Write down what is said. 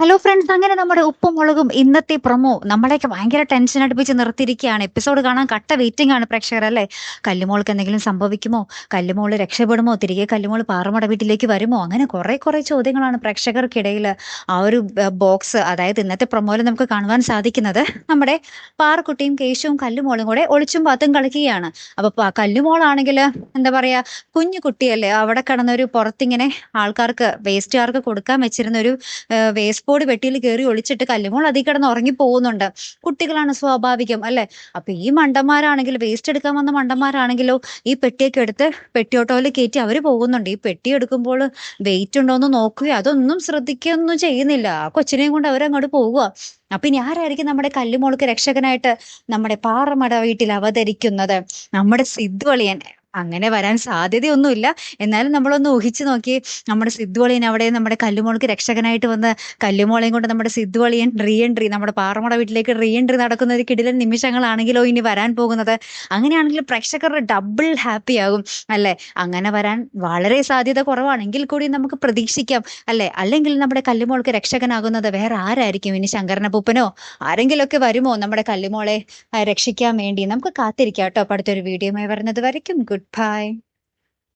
Hello friends അങ്ങനെ നമ്മുടെ ഉപ്പും മുളകും ഇന്നത്തെ പ്രൊമോ നമ്മളെയൊക്കെ ഭയങ്കര ടെൻഷൻ അടുപ്പിച്ച് നിർത്തിയിരിക്കുകയാണ്. എപ്പിസോഡ് കാണാൻ കട്ട വെയിറ്റിംഗ് ആണ് പ്രേക്ഷകർ അല്ലേ? കല്ലുമോൾക്ക് എന്തെങ്കിലും സംഭവിക്കുമോ? കല്ലുമോൾ രക്ഷപ്പെടുമോ? തിരികെ കല്ലുമോൾ പാറമട വീട്ടിലേക്ക് വരുമോ? അങ്ങനെ കുറെ കുറെ ചോദ്യങ്ങളാണ് പ്രേക്ഷകർക്കിടയിൽ ആ ഒരു ബോക്സ് അതായത് ഇന്നത്തെ പ്രൊമോയിൽ നമുക്ക് കാണുവാൻ സാധിക്കുന്നത്. നമ്മുടെ പാറക്കുട്ടിയും കേശവും കല്ലുമോളും കൂടെ ഒളിച്ചും പാത്തും കളിക്കുകയാണ്. അപ്പൊ കല്ലുമോളാണെങ്കിൽ എന്താ പറയാ കുഞ്ഞു കുട്ടിയല്ലേ അവിടെ കിടന്നൊരു പുറത്തിങ്ങനെ ആൾക്കാർക്ക് വേസ്റ്റുകാർക്ക് കൊടുക്കാൻ വെച്ചിരുന്ന ഒരു വേസ്റ്റ് പെട്ടിയിൽ കയറി ഒളിച്ചിട്ട് കല്ലുമോൾ അതിൽ കിടന്ന് ഉറങ്ങി പോകുന്നുണ്ട്. കുട്ടികളാണ് സ്വാഭാവികം അല്ലെ? അപ്പൊ ഈ മണ്ടന്മാരാണെങ്കിൽ വേസ്റ്റ് എടുക്കാൻ വന്ന മണ്ടന്മാരാണെങ്കിലോ ഈ പെട്ടിയൊക്കെ എടുത്ത് പെട്ടിയോട്ടോയിൽ കയറ്റി അവർ പോകുന്നുണ്ട്. ഈ പെട്ടി എടുക്കുമ്പോൾ വെയിറ്റ് ഉണ്ടോ എന്ന് നോക്കുകയോ അതൊന്നും ശ്രദ്ധിക്കുകയൊന്നും ചെയ്യുന്നില്ല. ആ കൊച്ചിനെയും കൊണ്ട് അവരങ്ങോട്ട് പോവുക. അപ്പൊ ഇനി ആരായിരിക്കും നമ്മുടെ കല്ലുമോൾക്ക് രക്ഷകനായിട്ട് നമ്മുടെ പാറമട വീട്ടിൽ അവതരിക്കുന്നത്? നമ്മുടെ സിദ്ധുവളിയൻ അങ്ങനെ വരാൻ സാധ്യതയൊന്നുമില്ല. എന്നാലും നമ്മളൊന്ന് ഊഹിച്ചു നോക്കി നമ്മുടെ സിദ്ധുവളിയൻ അവിടെ നമ്മുടെ കല്ലുമോൾക്ക് രക്ഷകനായിട്ട് വന്ന് കല്ലുമോളെയും കൊണ്ട് നമ്മുടെ സിദ്ധുവളിയൻ റീ എൻട്രി നമ്മുടെ പാറമട വീട്ടിലേക്ക് റീ എൻട്രി നടക്കുന്ന ഒരു കിടിലൻ നിമിഷങ്ങളാണെങ്കിലോ ഇനി വരാൻ പോകുന്നത്. അങ്ങനെയാണെങ്കിൽ പ്രേക്ഷകർ ഡബിൾ ഹാപ്പി ആകും അല്ലെ? അങ്ങനെ വരാൻ വളരെ സാധ്യത കുറവാണെങ്കിൽ കൂടി നമുക്ക് പ്രതീക്ഷിക്കാം അല്ലെ? അല്ലെങ്കിൽ നമ്മുടെ കല്ലുമോൾക്ക് രക്ഷകനാകുന്നത് വേറെ ആരായിരിക്കും? ഇനി ശങ്കരനപ്പൂപ്പനോ ആരെങ്കിലുമൊക്കെ വരുമോ? നമ്മുടെ കല്ലുമോളെ രക്ഷിക്കാൻ വേണ്ടി. നമുക്ക് കാത്തിരിക്കാം കേട്ടോ. അടുത്തൊരു വീഡിയോയുമായി വരുന്നത് വരയ്ക്കും. Good would